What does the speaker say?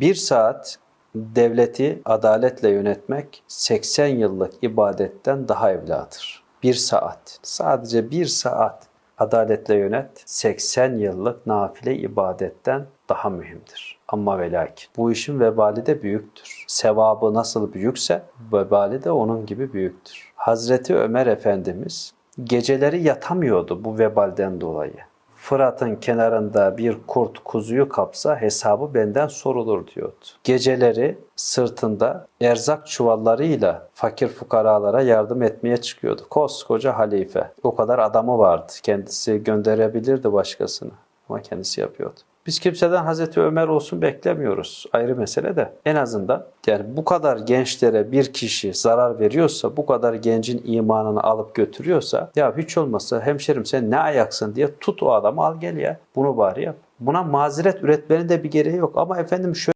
Bir saat devleti adaletle yönetmek 80 yıllık ibadetten daha evladır. Bir saat, sadece bir saat adaletle yönet 80 yıllık nafile ibadetten daha mühimdir. Ama ve lakin bu işin vebali de büyüktür. Sevabı nasıl büyükse vebali de onun gibi büyüktür. Hazreti Ömer Efendimiz geceleri yatamıyordu bu vebalden dolayı. Fırat'ın kenarında bir kurt kuzuyu kapsa hesabı benden sorulur diyordu. Geceleri sırtında erzak çuvallarıyla fakir fukaralara yardım etmeye çıkıyordu. Koskoca halife. O kadar adamı vardı. Kendisi gönderebilirdi başkasını. Ama kendisi yapıyordu. Biz kimseden Hazreti Ömer olsun beklemiyoruz. Ayrı mesele de. En azından yani bu kadar gençlere bir kişi zarar veriyorsa, bu kadar gencin imanını alıp götürüyorsa ya hiç olmazsa hemşerim sen ne ayaksın diye tut o adamı al gel ya. Bunu bari yap. Buna mazeret üretmenin de bir gereği yok. Ama efendim şöyle